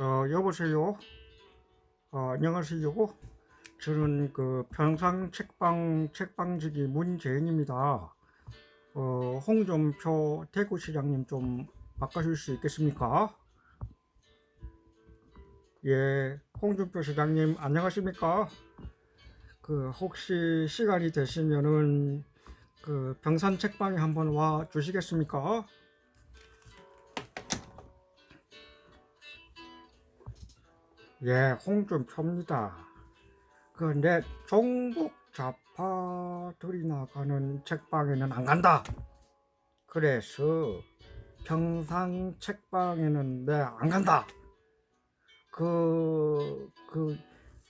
어, 여보세요. 어, 안녕하세요. 저는 그 평상 책방 책방지기 문재인입니다. 어, 홍준표 대구시장님 좀 바꿔줄 수 있겠습니까? 예, 홍준표 시장님 안녕하십니까? 그 혹시 시간이 되시면은 그 병산 책방에 한번 와 주시겠습니까? 예, 홍준표입니다. 그내 종북 좌파들이 나가는 책방에는 안 간다. 그래서 평상 책방에는 내 안 간다. 그, 그,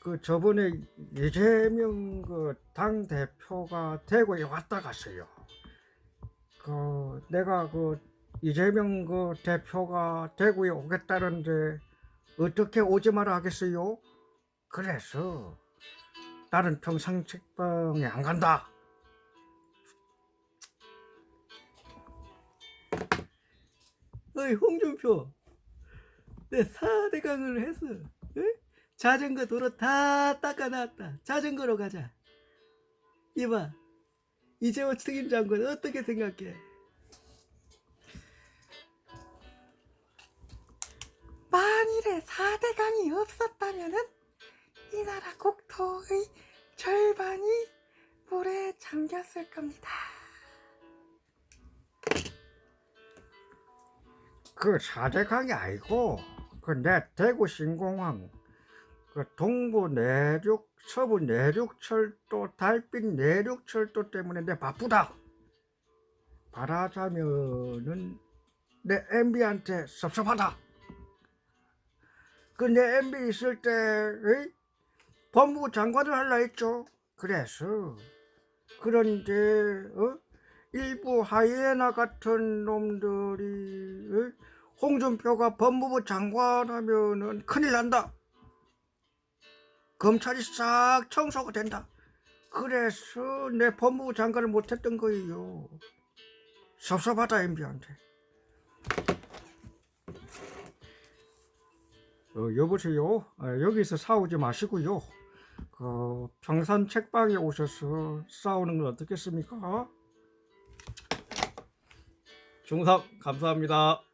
그 저번에 이재명 그 당 대표가 대구에 왔다 갔어요. 그 내가 그 이재명 그 대표가 대구에 오겠다는데 어떻게 오지 마라 하겠어요? 그래서 나는 평상 책방에 안 간다. 어이 홍준표 내 4대강을 했어 응? 자전거 도로 다 닦아놨다 자전거로 가자 이봐 이재호 특임 장관 어떻게 생각해 만일에 4대강이 없었다면 은 이 나라 국토의 절반이 물에 잠겼을 겁니다. 그 사대강이 아니고 그내 대구 신공항 그 동부 내륙 서부 내륙철도 달빛 내륙철도 때문에 내 바쁘다. 말하자면은 내 MB한테 섭섭하다. 그내 MB 있을 때 에이? 법무부 장관을 할라 했죠. 그래서 그런데 어? 일부 하이에나 같은 놈들이 어? 홍준표가 법무부 장관 하면은 큰일 난다. 검찰이 싹 청소가 된다. 그래서 내 법무부 장관을 못했던 거예요. 섭섭하다 MB한테. 어, 여보세요. 아, 여기서 싸우지 마시고요. 그 평산 책방에 오셔서 싸우는 건 어떻겠습니까? 중섭 감사합니다